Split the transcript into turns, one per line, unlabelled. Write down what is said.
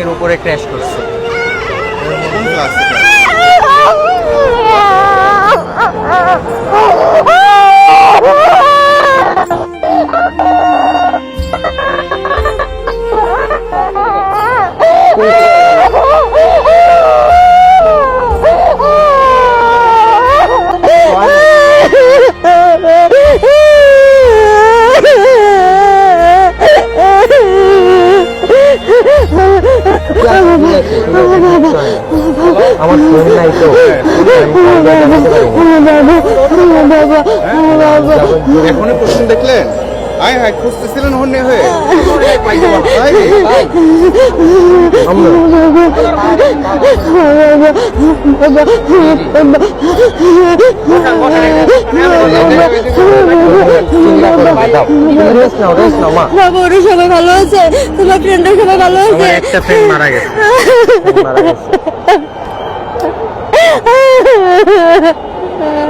ট্রাকের উপরে ক্র্যাশ করছে। আমার
দেখলেন আয় হায় খুঁজতেছিলেন হন্যে হয়ে তাই?
রেস্ট নাও রেস্ট নাও মা।
বাবা ওরা সবাই ভালো আছে। তোমার ফ্রেন্ডরা সবাই ভালো আছে।
একটা ফ্রেন্ড মারা গেছে। মারা গেছে।